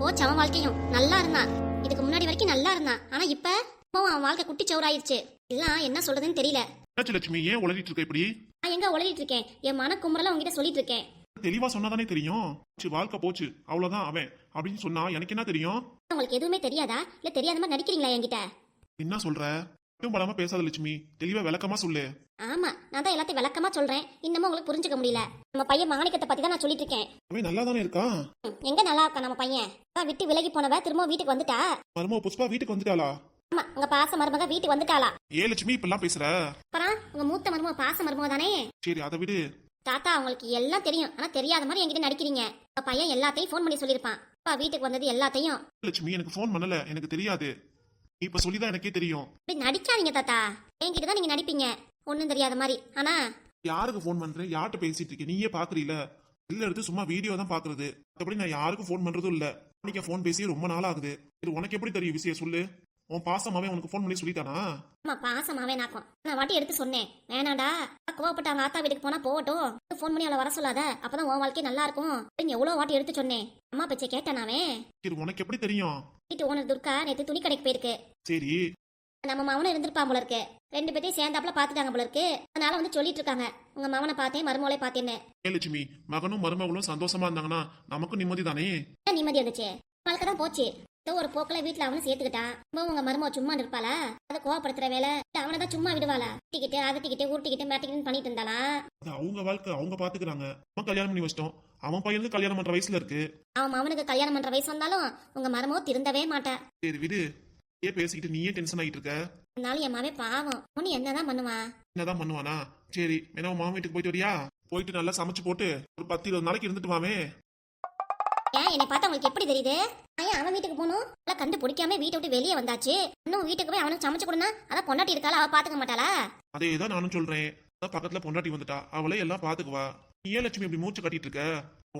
போச்சு அவன் வாழ்க்கையும் நல்லா இருந்தான். இதுக்கு முன்னாடி வரைக்கும் நல்லா இருந்தான். ஆனா இப்ப இப்பவும் அவன் வாழ்க்கை குட்டி சவுராயிருச்சு எல்லாம் என்ன சொல்றதுன்னு தெரியல. லட்சுமி? ஏன் உளறிட்டு இருக்க இப்படி? நான் எங்க உளறிட்டு இருக்கேன்? என் மன கும்பல உங்ககிட்ட சொல்லிட்டு இருக்கேன். தெளிவா சொன்னாதானே தெரியும். வாழ்க்கை போச்சு. அவ்வளவுதான் அவன். அப்படின்னு சொன்னா எனக்கு என்ன தெரியும்? உங்களுக்கு எதுவுமே தெரியாதா? இல்ல தெரியாத மாதிரி நடிக்கிறீங்களா என்கிட்ட? என்ன சொல்ற? மட்டும் படாம பேசாத லட்சுமி. தெளிவா விளக்கமா சொல்லு. ஆமா நான் தான் எல்லாத்தையும் விளக்கமா சொல்றேன். இன்னமும் உங்களுக்கு புரிஞ்சுக்க முடியல. நம்ம பையன் மாணிக்கத்தை பத்தி தான் நான் சொல்லிட்டு இருக்கேன் அவன் நல்லா தானே இருக்கான் ம், எங்க நல்லா இருக்கா நம்ம பையன்? அதான் விட்டு விலகி போனவ திரும்ப வீட்டுக்கு வந்துட்டா? மருமக புஷ்பா வீட்டுக்கு வந்துட்டாளா? ஆமா உங்க பாச மருமக வீட்டுக்கு வந்துட்டாளா? ஏ லட்சுமி இப்பெல்லாம் பேசுற? அப்புறம் உங்க மூத்த மருமக பாச மருமக தானே? சரி அதை விடு. தாத்தா உங்களுக்கு எல்லாம் தெரியும். ஆனா தெரியாத மாதிரி என்கிட்ட நடிக்கிறீங்க. உங்க பையன் எல்லாத்தையும் ஃபோன் பண்ணி சொல்லியிருப்பான். அப்பா வீட்டுக்கு வந்தது எல்லாத்தையும். லட்சுமி எனக்கு ஃபோன் பண்ணல. எனக்கு தெரியாது. இப்ப சொல்லிதான் எனக்கே தெரியும். இப்படி நடிக்காதீங்க தாத்தா. என்கிட்ட தான் நீங்க நடிப்பீங்க. ஒண்ணும் தெரியாத மாதிரி. ஆனா யாருக்கு ஃபோன் பண்ற யார்கிட்ட பேசிட்டு இருக்க நீயே பாக்குறீல இல்ல எடுத்து சும்மா வீடியோ தான் பாக்குறது. மத்தபடி நான் யாருக்கும் ஃபோன் பண்றதும் இல்ல. நீங்க ஃபோன் பேசி ரொம்ப நாள் ஆகுது. இது உனக்கு எப்படி தெரியும் விஷயம்? சொல்லு. உன் பாசமாவே உனக்கு ஃபோன் பண்ணி சொல்லிட்டானா? ஆமா பாசமாவே நாக்கும். நான் வாட்டி எடுத்து சொன்னேன். வேணாடா கோவப்பட்ட அவங்க ஆத்தா வீட்டுக்கு போனா போகட்டும். ஃபோன் பண்ணி அவளை வர சொல்லாத. அப்பதான் உன் வாழ்க்கை நல்லா இருக்கும். எவ்வளவு வாட்டி எடுத்து சொன்னேன். அம்மா பேச்சை கேட்டானாவே சரி உனக்கு எப்படி தெரியும்? வீட்டு ஓனர் துர்கா நேத்து துணி கடைக்கு போயிருக்கு. சரி. நம்ம மவனும் இருந்திருப்பான் போல இருக்கு. ரெண்டு பேர்த்தையும் சேர்ந்தாப்புல பாத்துட்டாங்க போல இருக்கு. அதனால வந்து சொல்லிட்டு இருக்காங்க. உங்க மவனை பார்த்தேன் மருமகளை பார்த்தேன்னு. ஏ லட்சுமி? மகனும் மருமகளும் சந்தோஷமா இருந்தாங்கன்னா நமக்கும் நிம்மதி தானே? நிம்மதி இருந்துச்சு வாழ்க்கை தான் போச்சு. ஏதோ ஒரு போக்குல வீட்டுல அவனும் சேர்த்துக்கிட்டான். இப்போ உங்க மருமக சும்மா இருப்பாளா அதை கோவப்படுத்துற வேலை. அவனை தான் சும்மா விடுவாளா? திக்கிட்டு அதட்டிக்கிட்டு உருட்டிக்கிட்டு மேட்டிக்கிட்டு பண்ணிட்டு இருந்தாளா? அது அவங்க வாழ்க்கை அவங்க பாத்துக்கிறாங்க. அவன் கல்யாணம் பண்ணி வச்சிட்டோம். அவன் பையனுக்கு கல்யாணம் பண்ற வயசுல இருக்கு. அவன் மவனுக்கு கல்யாணம் பண்ற வயசு வந்தாலும் உங்க மருமக திருந்தவே மாட்டா. சரி விடு. ஏன் பேசிக்கிட்டு நீயே டென்ஷன் ஆகிட்டு இருக்க. இருந்தாலும் என் மாவே பாவம். ஒன்னு என்னதான் பண்ணுவான் என்னதான் பண்ணுவானா? சரி வேணா உன் மாமா வீட்டுக்கு போயிட்டு வரியா? போயிட்டு நல்லா சமைச்சு போட்டு ஒரு பத்து இருபது நாளைக்கு இருந்துட்டு மாமே ஏன் என்னை பார்த்தா உங்களுக்கு எப்படி தெரியுது? ஏன் அவன் வீட்டுக்கு போகணும்? நல்லா கண்டு பிடிக்காம வீட்டை விட்டு வெளியே வந்தாச்சு. இன்னும் வீட்டுக்கு போய் அவனுக்கு சமைச்சு கொடுனா அதான் பொண்டாட்டி இருக்காளா? அவ பாத்துக்க மாட்டாளா? அதே தான் நானும் சொல்றேன். அதான் பக்கத்துல பொண்டாட்டி வந்துட்டா. அவளே எல்லாம் பாத்துக்குவா. ஏன் லட்சுமி இப்படி மூச்சு கட்டிட்டு இருக்க?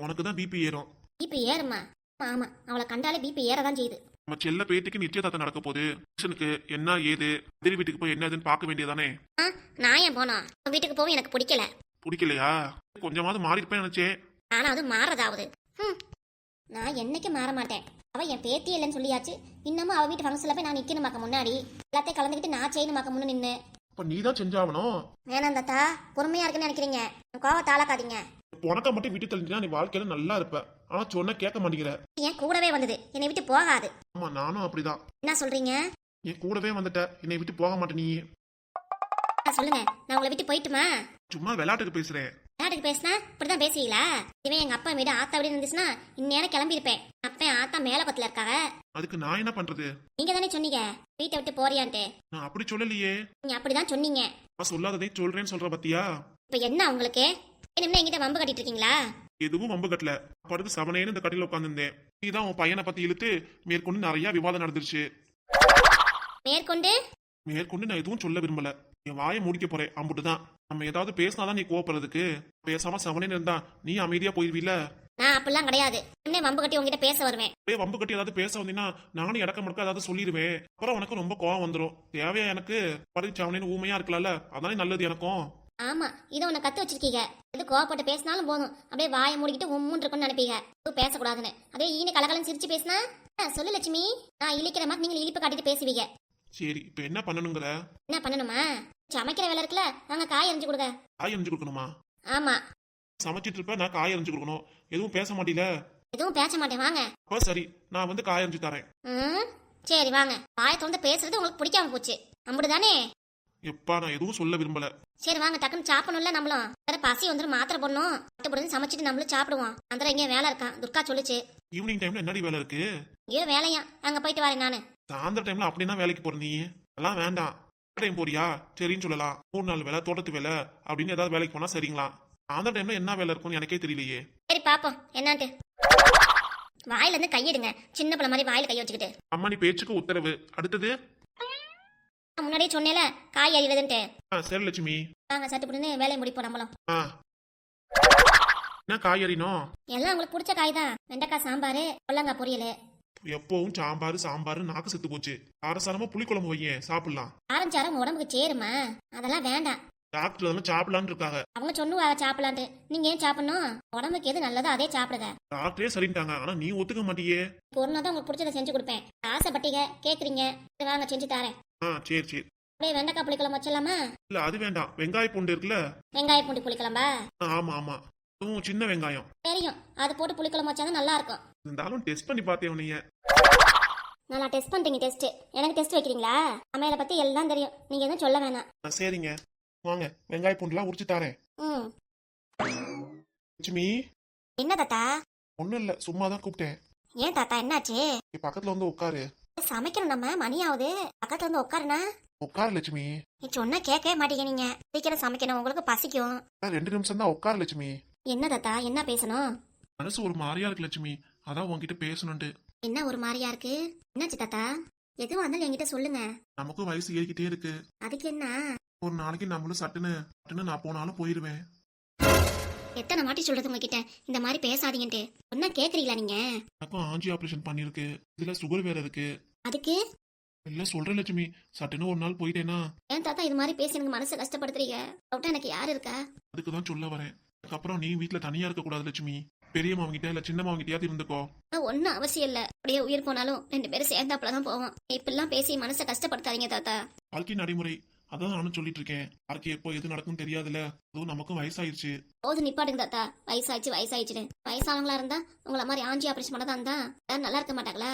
உனக்கு தான் பிபி ஏறும். பிபி ஏறுமா ஆமா, அவளை கண்டாலே பிபி ஏறதான் செய்யுது. நம்ம செல்ல பேட்டிக்கு நிச்சயதார்த்தம் நடக்க போகுது. ஃபங்க்ஷனுக்கு என்ன ஏது? எதிர் வீட்டுக்கு போய் என்ன ஏதுன்னு பார்க்க வேண்டியதானே நான் ஏன் அவன் வீட்டுக்கு போகவும் எனக்கு பிடிக்கல. பிடிக்கலையா? கொஞ்சமாவது மாறி இருப்பேன் நினைச்சேன். ஆனா அது மாறதாவது. நான் என்னைக்கு மாற மாட்டேன். அவ என் பேத்தி இல்லைன்னு சொல்லியாச்சு. இன்னமும் அவ வீட்டு ஃபங்க்ஷன்ல போய் நான் நிக்கணுமாக்க முன்னாடி? எல்லாத்தையும் கலந்துக்கிட்டு நான் செய்யணுமாக்க முன்ன நின்னு. அப்ப நீ தான் செஞ்சாகணும் வேணாம் தாத்தா. பொறுமையா இருக்குன்னு நினைக்கிறீங்க. கோவத்தை ஆளாக்காதீங்க உனக்க மட்டும் விட்டு தள்ளிட்டா நீ வாழ்க்கையில நல்லா இருப்ப. ஆனா சொன்ன கேட்க மாட்டேங்கிற. என் கூடவே வந்தது. என்னை விட்டு போகாது. ஆமா நானும் அப்படிதான். என்ன சொல்றீங்க? என் கூடவே வந்துட்ட. என்னை விட்டு போக மாட்டே நீ. சொல்லுங்க. நான் உங்களை விட்டு போயிட்டுமா? சும்மா விளையாட்டுக்கு பேசுறேன். விளையாட்டுக்கு பேசினா இப்படிதான் பேசுவீங்களா? இவன் எங்க அப்பா வீடு ஆத்தா வீடு இருந்துச்சுன்னா இந்நேரம் கிளம்பி இருப்பேன் அப்ப ஆத்தா மேல பத்துல இருக்காங்க அதுக்கு நான் என்ன பண்றது? நீங்க தானே சொன்னீங்க. வீட்டை விட்டு போறியான்ட்டு. நான் அப்படி சொல்லலையே. நீங்க அப்படிதான் சொன்னீங்க. நான் சொல்லாததே சொல்றேன்னு சொல்ற பத்தியா? இப்ப என்ன உங்களுக்கு என்ன என்கிட்ட வம்பு கட்டிட்டு இருக்கீங்களா எதுவும் வம்பு கட்டல. படுத்து சவனேன்னு இந்த கட்டில உட்காந்துருந்தேன். நீதான் உன் பையனை பத்தி இழுத்து மேற்கொண்டு நிறைய விவாதம் நடந்துருச்சு. மேற்கொண்டு? மேற்கொண்டு நான் எதுவும் சொல்ல விரும்பல. என் வாயை முடிக்க போறேன் அம்புட்டு தான் நம்ம ஏதாவது பேசினாதான் நீ கோவப்படுறதுக்கு. பேசாம சவனேன்னு இருந்தா நீ அமைதியா போயிருவீல நான் அப்படிலாம் கிடையாது. என்ன வம்பு கட்டி உங்ககிட்ட பேச வருவேன். அப்படியே வம்பு கட்டி ஏதாவது பேச வந்தீங்கன்னா நானும் இடக்க முடக்க ஏதாவது சொல்லிடுவேன். அப்புறம் உனக்கு ரொம்ப கோவம் வந்துடும் தேவையா எனக்கு? படுத்து சவனேன்னு ஊமையா இருக்கலாம்ல. அதானே நல்லது எனக்கும். ஆமா இதை உன்னை கத்து வச்சிருக்கீங்க. எது கோவப்பட்டு பேசினாலும் போதும். அப்படியே வாயை மூடிக்கிட்டு உம்முன்னு இருக்கும்னு நினைப்பீங்க. பேசக்கூடாதுன்னு. அதே ஈனு கலகலன்னு சிரிச்சு பேசினா? சொல்லு லட்சுமி. நான் இழிக்கிற மாதிரி நீங்க இழிப்பு காட்டிட்டு பேசுவீங்க. சரி இப்ப என்ன பண்ணணுங்கிற? என்ன பண்ணணுமா? சமைக்கிற வேலை இருக்குல்ல நாங்க காய் அரிஞ்சு கொடுங்க. காய் அரிஞ்சு கொடுக்கணுமா? ஆமா. சமைச்சிட்டு இருப்ப நான் காய் அரிஞ்சு கொடுக்கணும். எதுவும் பேச மாட்டீல? எதுவும் பேச மாட்டேன் வாங்க. அப்ப சரி நான் வந்து காய் அரிஞ்சு தரேன். ம் சரி வாங்க. வாயை திறந்து பேசுறது உங்களுக்கு பிடிக்காம போச்சு. அம்புடுதானே? எப்பா நான் எதுவும் சொல்ல விரும்பல. சரி வாங்க டக்குன்னு சாப்பிடணும்ல நம்மளும். வேற பசி வந்துடும் மாத்திரை போடணும். பட்டு சமைச்சிட்டு நம்மளும் சாப்பிடுவோம். அந்த எங்கேயோ வேலை இருக்கான் துர்கா சொல்லுச்சு. ஈவினிங் டைம்ல என்னடி வேலை இருக்கு? ஐயோ வேலையா அங்க போயிட்டு வரேன் நானு. சாயந்தர டைம்ல அப்படின்னா வேலைக்கு போற நீ அதெல்லாம் வேண்டாம். டைம் போறியா? சரின்னு சொல்லலாம். மூணு நாள் வேலை தோட்டத்து வேலை அப்படின்னு ஏதாவது வேலைக்கு போனா சரிங்களா? அந்த டைம்ல என்ன வேலை இருக்கும்னு எனக்கே தெரியலையே. சரி பாப்போம். என்னன்ட்டு? வாயில இருந்து கையிடுங்க சின்ன பிள்ளை மாதிரி வாயில கை வச்சுக்கிட்டு. அம்மா நீ பேச்சுக்கு உத்தரவு. அடுத்தது? நான் முன்னாடியே சொன்னேல காய் அழிவதுன்ட்டு. சரி லட்சுமி. வாங்க சட்டு புடுன்னு வேலையை முடிப்போம் நம்மளும். என்ன காய் அறியணும் எல்லாம் உங்களுக்கு பிடிச்ச காய் தான். வெண்டைக்காய் சாம்பார் கொல்லங்காய் பொரியல். எப்பவும் சாம்பார் சாம்பார் நாக்கு செத்து போச்சு. காரசாரமா புளிக்குழம்பு வையேன் சாப்பிடலாம். ஆரஞ்சாரம் உடம்புக்கு சேருமா? அதெல்லாம் வேண்டாம். டாக்டர் அதெல்லாம் சாப்பிடலான்னு இருக்காங்க. அவங்க சொல்லுவாங்க சாப்பிடலான்ட்டு. நீங்க ஏன் சாப்பிடணும்? உடம்புக்கு எது நல்லதோ அதே சாப்பிடுங்க. டாக்டரே சரின்ட்டாங்க. ஆனா நீ ஒத்துக்க மாட்டியே. ஒரு நாள் தான் உங்களுக்கு பிடிச்சதை செஞ்சு கொடுப்பேன். ஆசைப்பட்டீங்க கேக்குறீங்க. வாங்க செஞ்சு தரேன். ஆ சரி சரி. அப்படியே வெண்டைக்காய் புளிக்குழம்பு வச்சிடலாமா? இல்ல அது வேண்டாம். வெங்காய பூண்டு இருக்குல்ல? வெங்காய பூண்டி புளிக்குழம்பா? ஆமா ஆமா. அதுவும் சின்ன வெங்காயம். தெரியும். அது போட்டு புளிக்குழம்பு வச்சாதான் நல்லா இருக்கும். இருந்தாலும் டெஸ்ட் பண்ணி பார்த்தேன் உன்னைய நல்லா டெஸ்ட் பண்றீங்க டெஸ்ட் எனக்கு டெஸ்ட் வைக்கிறீங்களா? சமையலை பத்தி எல்லாம் தெரியும். நீங்க எதுவும் சொல்ல வேணாம். ஆ, சரிங்க. வாங்க வெங்காய பூண்டுலாம் உரிச்சு தரேன். ம். லட்சுமி? என்ன தாத்தா? ஒண்ணும் இல்ல சும்மா தான் கூப்பிட்டேன். ஏன் தாத்தா என்னாச்சு? இங்க பக்கத்துல வந்து உட்காரு. சமைக்கணும் நம்ம மணி ஆகுது. பக்கத்துல வந்து உட்காருனா உட்காரு லட்சுமி. நீ சொன்னா கேட்கவே மாட்டீங்க நீங்க. சீக்கிரம் சமைக்கணும் உங்களுக்கு பசிக்கும். அதான் ரெண்டு நிமிஷம் தான் உட்காரு லட்சுமி. என்ன தாத்தா என்ன பேசணும்? மனசு ஒரு மாதிரியா இருக்கு லட்சுமி. அதான் உன்கிட்ட பேசணும்ட்டு என்ன ஒரு மாதிரியா இருக்கு? என்னாச்சு தாத்தா எதுவும் வந்தாலும் என்கிட்ட சொல்லுங்க. நமக்கும் வயசு ஏறிக்கிட்டே இருக்கு. அதுக்கு என்ன? ஒரு நாளைக்கு நம்மளும் சட்டுன்னு சட்டுன்னு நான் போனாலும் போயிருவேன். எத்தனை வாட்டி சொல்றது உங்ககிட்ட? இந்த மாதிரி பேசாதீங்கன்ட்டு. ஒன்னா கேக்குறீங்களா நீங்க? எனக்கும் ஆஞ்சி ஆபரேஷன் பண்ணிருக்கு இதுல சுகர் வேற இருக்கு. அதுக்கு? இல்ல சொல்றேன் லட்சுமி. சட்டுன்னு ஒரு நாள் போயிட்டேனா ஏன் தாத்தா இது மாதிரி பேசி எனக்கு மனசை கஷ்டப்படுத்துறீங்க? டவுட்டா எனக்கு யார் இருக்கா? அதுக்கு தான் சொல்ல வரேன். அதுக்கப்புறம் நீ வீட்ல தனியா இருக்க கூடாது லட்சுமி. பெரிய மாவங்கிட்ட இல்ல சின்ன மாவங்கிட்டயாவது இருந்துக்கோ ஒன்னும் அவசியம் இல்ல. அப்படியே உயிர் போனாலும் ரெண்டு பேரும் சேர்ந்தாப்புல தான் போவோம். இப்படிலாம் பேசி மனசை கஷ்டப்படுத்தாதீங்க தாத்தா. வாழ்க்கை நடைமுறை. அதான் நானும் சொல்லிட்டு இருக்கேன் யாருக்கு எப்போ எது நடக்கும் தெரியாதுல்ல. அதுவும் நமக்கும் வயசாயிருச்சு. போது நிப்பாடுங்க தாத்தா. வயசாயிடுச்சு வயசாயிடுச்சுன்னு. வயசானவங்களா இருந்தா உங்களை மாதிரி ஆஞ்சி ஆபரேஷன் பண்ணதா இருந்தா. நல்லா இருக்க மாட்டாங்களா?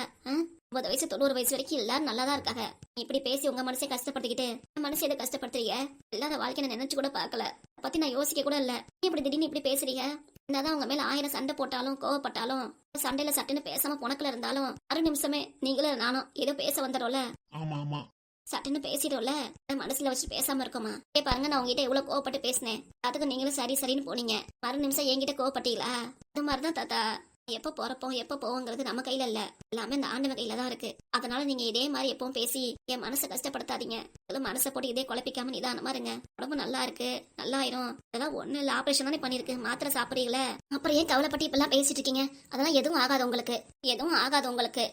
ஐம்பது வயசு தொண்ணூறு வயசு வரைக்கும் எல்லாரும் நல்லா தான் இருக்காங்க இப்படி பேசி உங்க மனசை கஷ்டப்படுத்திக்கிட்டு மனசை எதை கஷ்டப்படுத்துறீங்க? இல்லாத வாழ்க்கை நான் நினைச்சு கூட பார்க்கல. பத்தி நான் யோசிக்க கூட இல்ல. இப்படி திடீர்னு இப்படி பேசுறீங்க? என்னதான் உங்க மேல ஆயிரம் சண்டை போட்டாலும் கோவப்பட்டாலும் சண்டையில சட்டுன்னு பேசாம புணக்குல இருந்தாலும் அரை நிமிஷமே நீங்களும் நானும் ஏதோ பேச வந்துடும்ல ஆமா ஆமா. சட்டுன்னு பேசிட்டோம்ல மனசுல வச்சு பேசாம இருக்கோமா? ஏ பாருங்க நான் உங்ககிட்ட எவ்வளவு கோவப்பட்டு பேசினேன். அதுக்கு நீங்களும் சரி சரின்னு போனீங்க. மறு நிமிஷம் என்கிட்ட கோவப்பட்டீங்களா? அது மாதிரிதான் தாத்தா. எப்ப போறப்போ எப்ப போவோங்கிறது நம்ம கையில இல்ல. எல்லாமே இந்த ஆண்டவன் கையில தான் இருக்கு. அதனால நீங்க இதே மாதிரி எப்பவும் பேசி என் மனசை கஷ்டப்படுத்தாதீங்க. இதுல மனசை போட்டு இதே குழப்பிக்காம நிதானமா இருங்க. உடம்பு நல்லா இருக்கு நல்லாயிரும். இதெல்லாம் ஒண்ணு இல்ல ஆபரேஷன் தானே பண்ணிருக்கு மாத்திரை சாப்பிடுறீங்களே? அப்புறம் ஏன் கவலைப்பட்டு இப்பெல்லாம் பேசிட்டு இருக்கீங்க? அதெல்லாம் எதுவும் ஆகாது உங்களுக்கு. எதுவும் ஆகாது உங்களுக்கு.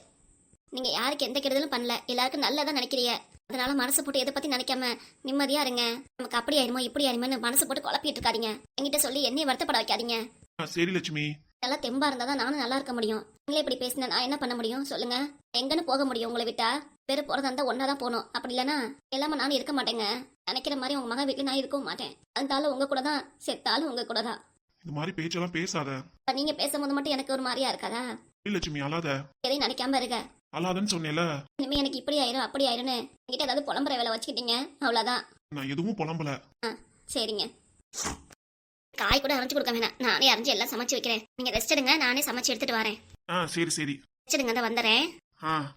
நீங்க யாருக்கு எந்த கெடுதலும் பண்ணல. எல்லாருக்கும் நல்லதான் நினைக்கிறீங்க அதனால மனசு போட்டு எதை பத்தி நினைக்காம நிம்மதியா இருங்க. நமக்கு அப்படி ஆயிருமோ இப்படி ஆயிருமோன்னு மனசு போட்டு குழப்பிட்டு இருக்காதீங்க. என்கிட்ட சொல்லி என்னைய வருத்தப்பட வைக்காதீங்க. சரி லட்சுமி. நல்லா தெம்பா இருந்தா தான் நானும் நல்லா இருக்க முடியும். நீங்களே இப்படி பேசினா நான் என்ன பண்ண முடியும்? சொல்லுங்க. எங்கன்னு போக முடியும் உங்களை விட்டா? பேரு போறதா இருந்தா ஒன்னா தான் போகணும். அப்படி இல்லைன்னா எல்லாம நானும் இருக்க மாட்டேங்க. நினைக்கிற மாதிரி உங்க மகன் வீட்டுல நான் இருக்கவும் மாட்டேன். இருந்தாலும் உங்க கூட தான் செத்தாலும் உங்க கூட தான். இந்த மாதிரி பேச்செல்லாம் பேசாத. நீங்க பேசும்போது மட்டும் எனக்கு ஒரு மாதிரியா இருக்காதா? இல்ல லட்சுமி அழாத. எதையும் நினைக்காம இருக்க அழாதன்னு சொன்னேல. இனிமே எனக்கு இப்படி ஆயிரும் அப்படி ஆயிரும்னு என்கிட்ட ஏதாவது புலம்புற வேலை வச்சுக்கிட்டீங்க. அவ்வளவுதான். நான் எதுவும் புலம்பல. சரிங்க. காய் கூட அரைஞ்சு கொடுக்க வேணாம். நானே அரைஞ்சு எல்லாம் சமைச்சு வைக்கிறேன். நீங்க ரெஸ்ட் எடுங்க நானே சமைச்சு எடுத்துட்டு வரேன். ஆ சரி சரி. ரெஸ்ட் எடுங்க தான் வந்துடுறேன் ஆ.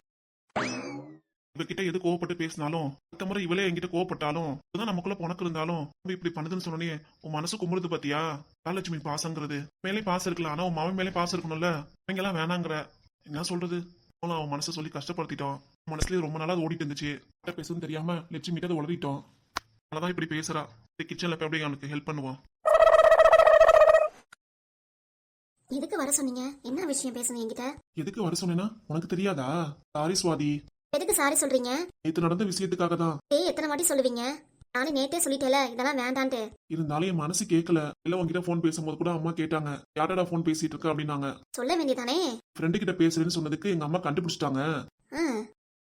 இவகிட்ட எது கோவப்பட்டு பேசினாலும் அடுத்த முறை இவளே என்கிட்ட கோவப்பட்டாலும் இதுதான் நமக்குள்ள புணக்கு இருந்தாலும் இப்படி பண்ணுதுன்னு சொன்னோன்னே உன் மனசு கும்பிடுது பாத்தியா? லட்சுமி பாசங்கிறது. மேலே பாசம் இருக்கலாம் ஆனா உன் மாவன் மேலே பாசம் இருக்கணும்ல. இவங்க எல்லாம் வேணாங்கிற. என்ன சொல்றது? அவனும் அவன் மனசை சொல்லி கஷ்டப்படுத்திட்டோம். அவன் மனசுலயே ரொம்ப நாளா ஓடிட்டு இருந்துச்சு. கிட்ட பேசுன்னு தெரியாம லட்சுமி அதை உளறிட்டோம். அதனாலதான் இப்படி பேசுறா. கிச்சன்ல போய் அப்படியே அவனுக்கு ஹெல்ப் பண்ணுவோம் எதுக்கு வர சொன்னீங்க? என்ன விஷயம் பேசுனீங்க என்கிட்ட? எதுக்கு வர சொன்னேன்னா உனக்கு தெரியாதா? சாரி சுவாதி. எதுக்கு சாரி சொல்றீங்க? நேத்து நடந்த விஷயத்துக்காக தான். ஏய் எத்தனை வாட்டி சொல்லுவீங்க? நானே நேத்தே சொல்லிட்டேல இதெல்லாம் வேண்டான்ட்டு. இருந்தாலும் என் மனசு கேட்கல இல்ல உங்ககிட்ட ஃபோன் பேசும்போது கூட அம்மா கேட்டாங்க. யாரடா ஃபோன் பேசிட்டு இருக்க? அப்படின்னாங்க. சொல்ல வேண்டியதானே? ஃப்ரெண்டு கிட்ட பேசுறேன்னு சொன்னதுக்கு எங்க அம்மா கண்டுபிடிச்சிட்டாங்க.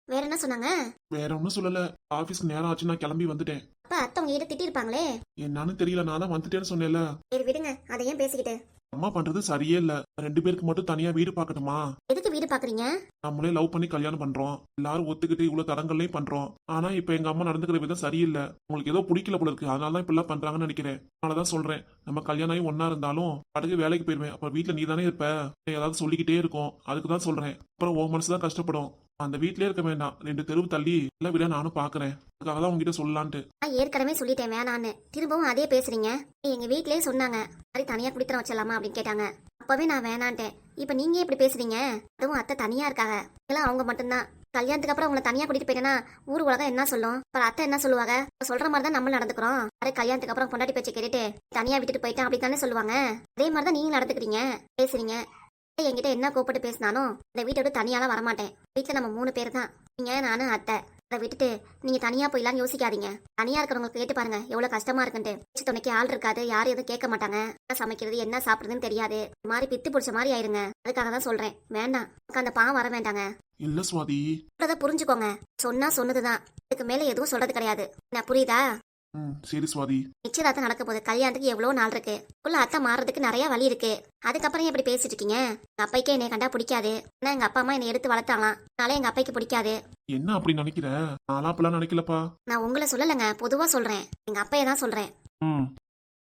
வேற என்ன சொன்னாங்க? வேற ஒன்றும் சொல்லல. ஆபீஸ்க்கு நேரம் ஆச்சு நான் கிளம்பி வந்துட்டேன். அப்ப அத்தை உங்ககிட்ட திட்டிருப்பாங்களே? என்னன்னு தெரியல. நான் தான் வந்துட்டேன்னு சொன்னேன்ல. சரி விடுங்க. அதை ஏன் பேசிக்கிட்டு. அம்மா பண்றது சரியே இல்ல. ரெண்டு பேருக்கு மட்டும் தனியா வீடு பார்க்கணுமா எதுக்கு வீடு பாக்குறீங்க நம்மளே லவ் பண்ணி கல்யாணம் பண்றோம். எல்லாரும் ஒத்துக்கிட்டு இவ்வளவு தடங்கள்லையும் பண்றோம். ஆனா இப்ப எங்க அம்மா நடந்துக்கிற விதம் சரியில்லை. உங்களுக்கு ஏதோ பிடிக்கல போல இருக்கு. அதனால தான் இப்படிலாம் பண்றாங்கன்னு நினைக்கிறேன். அதனாலதான் சொல்றேன். நம்ம கல்யாணம் ஆகி ஒன்னா இருந்தாலும் அடுத்து வேலைக்கு போயிருவேன். அப்ப வீட்டுல நீ தானே இருப்ப. ஏதாவது சொல்லிக்கிட்டே இருக்கும். அதுக்கு தான் சொல்றேன். அப்புறம் உன் மனசு தான் கஷ்டப்படும். அந்த வீட்லயே இருக்க வேண்டாம். ரெண்டு தெருவு தள்ளி எல்லாம் விட நானும் பாக்குறேன். அதுக்காக தான் உங்ககிட்ட சொல்லலான்ட்டு. நான் ஏற்கனவே சொல்லிட்டேன் வேணான்னு திரும்பவும் அதே பேசுறீங்க. எங்க வீட்லயே சொன்னாங்க. மாதிரி தனியா குடித்தரம் வச்சிடலாமா அப்படின்னு கேட்டாங்க. அப்பவே நான் வேணான்ட்டேன். இப்ப நீங்க எப்படி பேசுறீங்க? அதுவும் அத்தை தனியா இருக்காங்க. எல்லாம் அவங்க மட்டும்தான். கல்யாணத்துக்கு அப்புறம் உங்களை தனியா கூட்டிட்டு போயிட்டேன்னா ஊர் உலகம் என்ன சொல்லும்? அப்புறம் அத்தை என்ன சொல்லுவாங்க? சொல்ற மாதிரி தான் நம்ம நடந்துக்கிறோம். அதே கல்யாணத்துக்கு அப்புறம் பொண்டாட்டி பேச்சு கேட்டுட்டு தனியா விட்டுட்டு போயிட்டேன் அப்படி தானே சொல்லுவாங்க? அதே மாதிரி தான் நீங்க நடந்துக்கிறீங்க. பேசுறீங்க. என்கிட்ட என்ன கூப்பிட்டு பேசினாலும் இந்த வீட்டை விட்டு தனியாலாம் வரமாட்டேன். வீட்டுல நம்ம மூணு பேர் தான். நீங்க நானும் அத்தை. அதை விட்டுட்டு நீங்க தனியா போயிடலாம்னு யோசிக்காதீங்க. தனியா இருக்கிறவங்களுக்கு கேட்டு பாருங்க எவ்வளவு கஷ்டமா இருக்குன்ட்டு. பேச்சு துணைக்கு ஆள் இருக்காது யாரும் எதுவும் கேட்க மாட்டாங்க. என்ன சமைக்கிறது என்ன சாப்பிடுறதுன்னு தெரியாது. மாதிரி பித்து பிடிச்ச மாதிரி ஆயிருங்க. அதுக்காக தான் சொல்றேன். வேண்டாம். அந்த பாவம் வர வேண்டாங்க. இல்ல சுவாதி. புரிஞ்சுக்கோங்க. சொன்னா சொன்னதுதான். இதுக்கு மேல எதுவும் சொல்றது கிடையாது. என்ன புரியுதா? ம் சரி சுவாதி. நிச்சயதார்த்தம் நடக்க போகுது கல்யாணத்துக்கு எவ்வளவு நாள் இருக்கு. உள்ள அத்தை மாறுறதுக்கு நிறைய வழி இருக்கு. அதுக்கப்புறம் இப்படி பேசிட்டு இருக்கீங்க? எங்க அப்பைக்கே என்னை கண்டா பிடிக்காது. ஏன்னா எங்க அப்பா அம்மா என்னை எடுத்து வளர்த்தாங்களாம். அதனால எங்க அப்பைக்கு பிடிக்காது. என்ன அப்படி நினைக்கிற? நான்லாம் அப்பெல்லாம் நினைக்கலப்பா. நான் உங்களை சொல்லலைங்க. பொதுவா சொல்றேன். எங்க அப்பைய தான் சொல்றேன். ம்.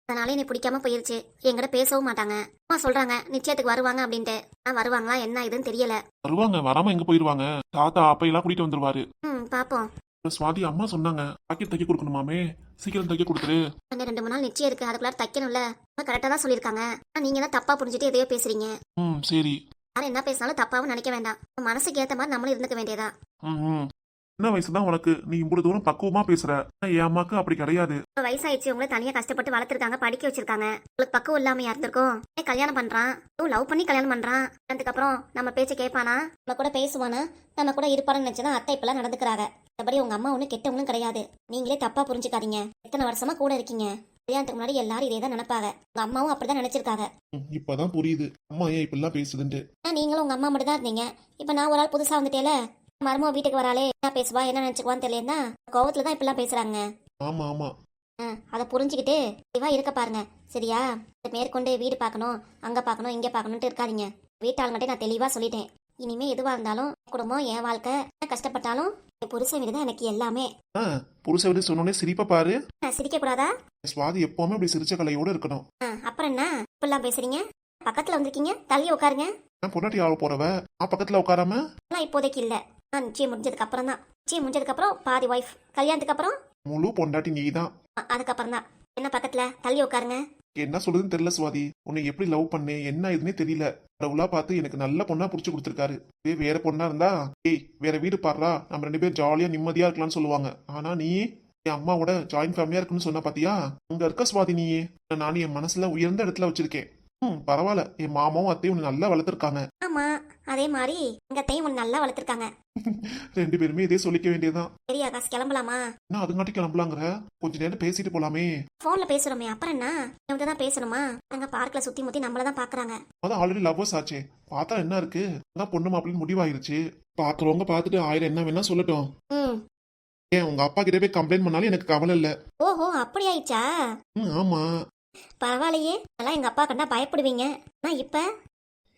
அதனால என்னை பிடிக்காம போயிருச்சு. என்கிட்ட பேசவும் மாட்டாங்க. அம்மா சொல்றாங்க நிச்சயத்துக்கு வருவாங்க அப்படின்ட்டு. ஆனா வருவாங்களா? என்ன இதுன்னு தெரியல. வருவாங்க. வராம எங்க போயிருவாங்க? தாத்தா அப்பையெல்லாம் கூட்டிட்டு வந்துருவாரு. ம் பாப்போம். சுவாதி அம்மா சொன்னாங்க. பாக்கெட் தைக்க கொடுக்கணுமாமே. சீக்கிரம் தைக்க கொடுத்துரு. இன்னும் ரெண்டு மூணு நாள் நிச்சயம் இருக்கு. அதுக்குள்ளார தைக்கணும்ல. கரெக்டா தான் சொல்லியிருக்காங்க. ஆனா நீங்க தான் தப்பா புரிஞ்சுட்டு எதையோ பேசுறீங்க. ம் சரி. யாரும் என்ன பேசினாலும் தப்பாவும் நினைக்க வேண்டாம். மனசுக்கு ஏத்த மாதிரி நம்மளும் இருந்துக்க வேண்டியதா? ம் என்ன வயசுதான் உனக்கு? நீ இவ்வளவு தூரம் பக்குவமா பேசுற. என் அம்மாக்கு அப்படி கிடையாது. வயசாயிடுச்சு. உங்களை தனியா கஷ்டப்பட்டு வளர்த்துருக்காங்க படிக்க வச்சிருக்காங்க. உங்களுக்கு பக்கம் இல்லாம இருந்திருக்கும்? கல்யாணம் பண்றான். லவ் பண்ணி கல்யாணம் பண்றான். அதுக்கப்புறம் நம்ம பேச்ச கேட்பானா? நம்ம கூட பேசுவானா நம்ம கூட இருப்பான்னு நினைச்சுதான் அத்தை இப்பெல்லாம் நடந்துக்கிறாங்க. மற்றபடி உங்க அம்மா ஒன்றும் கெட்டவங்களும் கிடையாது. நீங்களே தப்பா புரிஞ்சுக்காதீங்க. எத்தனை வருஷமா கூட இருக்கீங்க. கல்யாணத்துக்கு முன்னாடி எல்லாரும் இதே தான் நினைப்பாங்க. உங்க அம்மாவும் அப்படிதான் நினைச்சிருக்காங்க. ம், இப்பதான் புரியுது. அம்மா ஏன் இப்படிலாம் பேசுதுன்ட்டு. ஆனா நீங்களும் உங்க அம்மா மட்டும் தான் இருந்தீங்க. இப்ப நான் ஒரு ஆள் புதுசா வந்துட்டேல. மருமக வீட்டுக்கு வராளே என்ன பேசுவா என்ன நினைச்சுக்குவான்னு தெரியலன்னா கோவத்துல தான் இப்பெல்லாம் பேசுறாங்க. ஆமா ஆமா. ஆ, அதை புரிஞ்சுக்கிட்டு தெளிவா இருக்க பாருங்க. சரியா? இந்த மேற்கொண்டு வீடு பார்க்கணும் அங்க பார்க்கணும் இங்க பார்க்கணும்ட்டு இருக்காதீங்க. வீட்டாளுங்கிட்டே நான் தெளிவா சொல்லிட்டேன். இனிமே எதுவா இருந்தாலும் என் குடும்பம் என் வாழ்க்கை என்ன கஷ்டப்பட்டாலும் புருஷன் வீடு தான் எனக்கு எல்லாமே. புருஷ விட்டு சொன்னோடனே சிரிப்பா பாரு. சிரிக்க கூடாதா சுவாதி எப்பவுமே அப்படி சிரிச்ச கலையோட இருக்கணும். அப்புறம் என்ன? இப்பெல்லாம் பேசுறீங்க? பக்கத்துல வந்திருக்கீங்க? தள்ளி உட்காருங்க. நான் பொண்டாட்டி ஆள போறவ நான் பக்கத்துல உட்காராம? இப்போதைக்கு இல்ல. நான் நிச்சயம் முடிஞ்சதுக்கு அப்புறம் தான். நிச்சயம் முடிஞ்சதுக்கு அப்புறம் பாதி ஒய்ஃப் கல்யாணத்துக்கு அப்புறம்? முழு பொண்டாட்டி நீ தான் அதுக்கப்புறம் தான். என்ன பக்கத்துல? தள்ளி உட்காருங்க. என்ன சொல்றதுன்னு தெரியல சுவாதி. உன்னை எப்படி லவ் பண்ணேன் என்ன இதுன்னே தெரியல. கடவுளா பார்த்து எனக்கு நல்ல பொண்ணா புடிச்சு கொடுத்துருக்காரு. இதே வேற பொண்ணா இருந்தா? ஏய் வேற வீடு பாடுறா நம்ம ரெண்டு பேரும் ஜாலியா நிம்மதியா இருக்கலாம்னு சொல்லுவாங்க. ஆனா நீ என் அம்மாவோட ஜாயின்ட் ஃபேமிலியா இருக்குன்னு சொன்ன பாத்தியா? அங்க இருக்க சுவாதி நீயே. நான் என் மனசுல உயர்ந்த இடத்துல வச்சிருக்கேன். ம். பரவாயில்ல. என் மாமாவும் அத்தையும் உன்னை நல்லா வளர்த்துருக்காங்க. ஆமா. அதே மாதிரி எங்க அத்தையும் உன்னை நல்லா வளர்த்துருக்காங்க. ரெண்டு பேருமே இதே சொல்லிக்க வேண்டியதுதான். சரி ஆகாஷ் கிளம்பலாமா? என்ன அதுங்காட்டி கிளம்பலாங்கிற? கொஞ்ச நேரம் பேசிட்டு போலாமே. போன்ல பேசுறோமே. அப்புறம் என்ன? இவங்க தான் பேசணுமா? அங்க பார்க்ல சுத்தி முத்தி நம்மள தான் பாக்குறாங்க. அதான் ஆல்ரெடி லவ்வர்ஸ் ஆச்சே. பார்த்தா என்ன இருக்கு? அதான் பொண்ணு மாப்பிள்ளை முடிவாயிருச்சு. பாக்குறவங்க பார்த்துட்டு ஆயிரம் என்ன வேணா சொல்லட்டும். ஏன் உங்க அப்பா கிட்ட போய் கம்ப்ளைண்ட் பண்ணாலும் எனக்கு கவலை இல்ல. ஓஹோ அப்படி ஆயிடுச்சா ம், ஆமா. பரவாயில்லையே. அதெல்லாம் எங்க அப்பா கண்டா பயப்படுவீங்க. ஆனா இப்ப?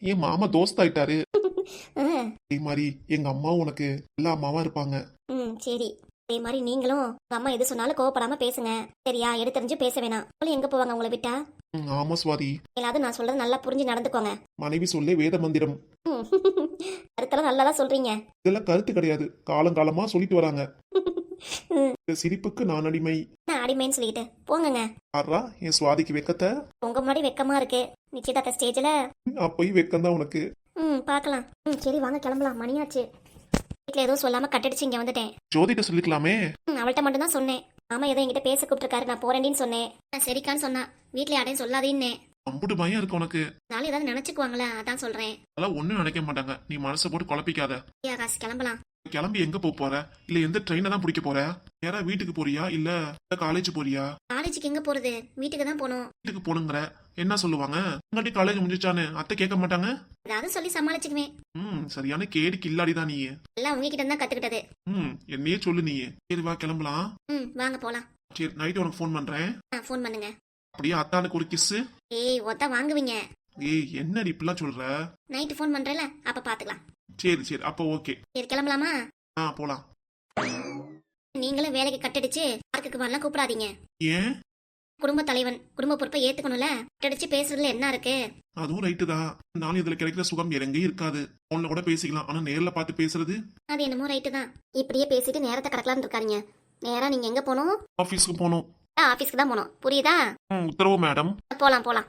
என் மாமா தோஸ்த் ஆயிட்டாரு அதே மாதிரி எங்க அம்மாவும் உனக்கு எல்லா அம்மாவா இருப்பாங்க. ம் சரி. அதே மாதிரி நீங்களும் உங்க அம்மா எது சொன்னாலும் கோவப்படாம பேசுங்க. சரியா? எடுத்தறிஞ்சு பேச வேணாம். அவளும் எங்க போவாங்க உங்களை விட்டா? ம், ஆமா சுவாதி. எல்லாரும் நான் சொல்றது நல்லா புரிஞ்சு நடந்துக்கோங்க. மனைவி சொல்லே வேத மந்திரம். ம். கருத்தெல்லாம் நல்லா தான் சொல்றீங்க. இதெல்லாம் கருத்து கிடையாது. காலங்காலமா சொல்லிட்டு வராங்க. இந்த சிரிப்புக்கு நான் அடிமை. நான் அடிமைன்னு சொல்லிட்டு போங்கங்க. ஆறா என் சுவாதிக்கு வெக்கத்தை? உங்க முன்னாடி வெக்கமா இருக்கு. நிச்சயதார்த்த ஸ்டேஜ்ல. அப்பயும் வெக்கம்தான் உனக்கு. ம் பார்க்கலாம் ம் சரி வாங்க கிளம்பலாம். மணியாச்சு. வீட்டில் எதுவும் சொல்லாம கட்டடிச்சு இங்க வந்துட்டேன். ஜோதிட்ட சொல்லிக்கலாமே? ம் அவள்கிட்ட மட்டும் தான் சொன்னேன். மாமா ஏதோ என்கிட்ட பேச கூப்பிட்டுருக்காரு நான் போறேன்னு சொன்னேன். நான் சரிக்கான்னு சொன்னா. வீட்ல யாரையும் சொல்லாதேன்னே. அம்புட்டு பயம் இருக்கு உனக்கு. நாளை ஏதாவது நினைச்சுக்குவாங்களே அதான் சொல்றேன். அதெல்லாம் ஒண்ணும் நினைக்க மாட்டாங்க. நீ மனசை போட்டு குழப்பிக்காத. ஆகாஷ் கிளம்பலாம். கிளம்பி எங்க போக போற? இல்ல எந்த ட்ரெயினை தான் பிடிக்க போற? நேரா வீட்டுக்கு போறியா? இல்ல காலேஜ் போறியா? காலேஜுக்கு எங்க போறது? வீட்டுக்கு தான் போகணும் வீட்டுக்கு போனுங்கிற என்ன சொல்லுவாங்க? உங்கள்கிட்ட காலேஜ் முடிஞ்சிச்சானு அத்தை கேட்க மாட்டாங்க? ஏதாவது சொல்லி சமாளிச்சுக்குவேன். ம் சரியான கேடி கில்லாடி தான் நீ எல்லாம் உங்ககிட்ட தான் கத்துக்கிட்டது. ம் என்னையே சொல்லு நீ சரி வா கிளம்பலாம். ம் வாங்க போலாம். சரி நைட்டு உனக்கு ஃபோன் பண்றேன். ஆ ஃபோன் பண்ணுங்க. அப்படியே அத்தானுக்கு ஒரு கிஸ் ஏய் ஒத்த வாங்குவீங்க. ஏய் என்ன இப்படிலாம் சொல்ற? நைட்டு ஃபோன் பண்றேல அப்ப பாத்துக்கலாம். சரி சரி. அப்போ ஓகே சரி கிளம்பலாமா? ஆ போலாம். நீங்களும் வேலைக்கு கட்டடிச்சு பார்க்குக்கு வரலாம் கூப்பிடாதீங்க. ஏன்? குடும்ப தலைவன் குடும்ப பொறுப்பை ஏத்துக்கணும்ல? கட்டடிச்சு பேசுறதுல என்ன இருக்கு? அதுவும் ரைட்டு தான். நானும் இதுல கிடைக்கிற சுகம் எங்கேயும் இருக்காது. போன்ல கூட பேசிக்கலாம். ஆனா நேர்ல பார்த்து பேசுறது? அது என்னமோ ரைட்டு தான். இப்படியே பேசிட்டு நேரத்தை கடக்கலாம்னு இருக்காதீங்க. நேரா நீங்க எங்க போகணும்? ஆபீஸ்க்கு போகணும். ஆஃபீஸ்க்கு தான் போகணும். புரியுதா? உத்தரவு மேடம் போலாம் போலாம்.